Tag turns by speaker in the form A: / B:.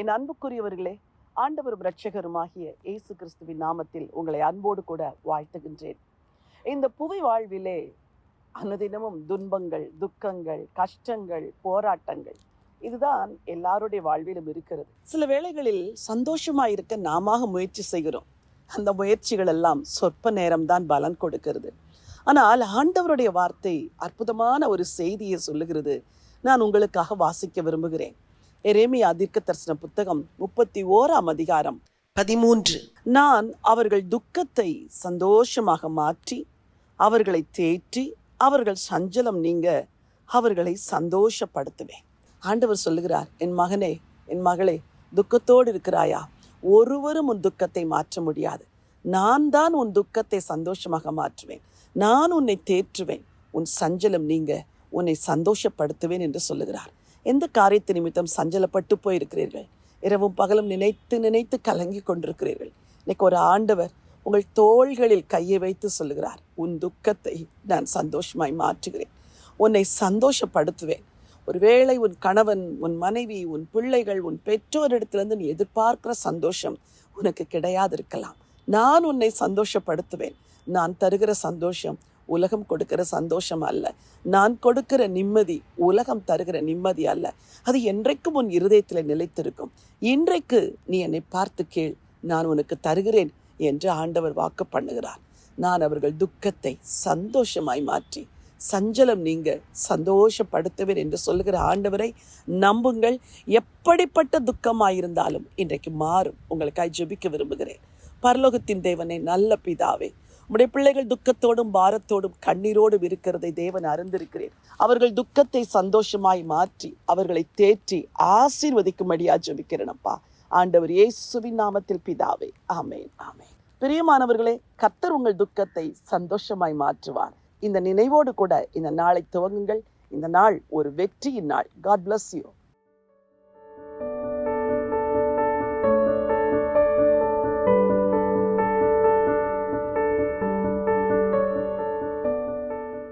A: என் அன்புக்குரியவர்களே ஆண்டவரும் இரட்சகருமாகிய இயேசு கிறிஸ்துவின் நாமத்தில் உங்களை அன்போடு கூட வாழ்த்துகின்றேன். இந்த புவி வாழ்விலே அனுதினமும் துன்பங்கள் துக்கங்கள் கஷ்டங்கள் போராட்டங்கள் இதுதான் எல்லாருடைய வாழ்விலும் இருக்கிறது. சில வேளைகளில் சந்தோஷமாக இருக்க நாம முயற்சி செய்கிறோம். அந்த முயற்சிகள் எல்லாம் சொற்ப நேரம்தான் பலன் கொடுக்கிறது. ஆனால் ஆண்டவருடைய வார்த்தை அற்புதமான ஒரு செய்தியை சொல்லுகிறது. நான் உங்களுக்காக வாசிக்க விரும்புகிறேன். எரேமியா தீர்க்க தரிசன புத்தகம் முப்பத்தி ஓராம் அதிகாரம்.
B: பதிமூன்று.
A: நான் அவர்கள் துக்கத்தை சந்தோஷமாக மாற்றி அவர்களை தேற்றி அவர்கள் சஞ்சலம் நீங்க அவர்களை சந்தோஷப்படுத்துவேன். ஆண்டவர் சொல்லுகிறார் என் மகனே என் மகளே துக்கத்தோடு இருக்கிறாயா? ஒருவரும் உன் துக்கத்தை மாற்ற முடியாது. நான் தான் உன் துக்கத்தை சந்தோஷமாக மாற்றுவேன். நான் உன்னை தேற்றுவேன். உன் சஞ்சலம் நீங்க உன்னை சந்தோஷப்படுத்துவேன் என்று சொல்லுகிறார். எந்த காரியத்து நிமித்தம் சஞ்சலப்பட்டு போயிருக்கிறீர்கள்? இரவும் பகலும் நினைத்து நினைத்து கலங்கி கொண்டிருக்கிறீர்கள். இன்னைக்கு ஒரு ஆண்டவர் உங்கள் தோள்களில் கையை வைத்து சொல்லுகிறார் உன் துக்கத்தை நான் சந்தோஷமாய் மாற்றுகிறேன். உன்னை சந்தோஷப்படுத்துவேன். ஒருவேளை உன் கணவன் உன் மனைவி உன் பிள்ளைகள் உன் பெற்றோரிடத்திலிருந்து நீ எதிர்பார்க்கிற சந்தோஷம் உனக்கு கிடையாது இருக்கலாம் நான் உன்னை சந்தோஷப்படுத்துவேன். நான் தருகிற சந்தோஷம் உலகம் கொடுக்கிற சந்தோஷம் அல்ல. நான் கொடுக்கிற நிம்மதி உலகம் தருகிற நிம்மதி அல்ல. அது என்றைக்கும் உன் இருதயத்தில் நிலைத்திருக்கும். இன்றைக்கு நீ என்னை பார்த்து கேள். நான் உனக்கு தருகிறேன் என்று ஆண்டவர் வாக்கு பண்ணுகிறார். நான் அவர்கள் துக்கத்தை சந்தோஷமாய் மாற்றி சஞ்சலம் நீங்க சந்தோஷப்படுத்துவேன் என்று சொல்லுகிற ஆண்டவரை நம்புங்கள். எப்படிப்பட்ட துக்கமாயிருந்தாலும் இன்றைக்கு மாறும். உங்களுக்காய் ஜெபிக்க விரும்புகிறேன். பரலோகத்தின் தேவனை நல்ல பிதாவே உம்முடைய பிள்ளைகள் துக்கத்தோடும் பாரத்தோடும் கண்ணீரோடும் இருக்கிறதை தேவன் அறிந்திருக்கிறேன். அவர்கள் துக்கத்தை சந்தோஷமாய் மாற்றி அவர்களை தேற்றி ஆசீர்வதிக்கும்படியா ஜபிக்கிறேனப்பா ஆண்டவர் இயேசுவின் நாமத்தில் பிதாவே. ஆமேன் ஆமேன். பிரியமானவர்களே கத்தர் உங்கள் துக்கத்தை சந்தோஷமாய் மாற்றுவார். இந்த நினைவோடு கூட இந்த நாளை துவங்குங்கள். இந்த நாள் ஒரு வெற்றியின் நாள். God bless you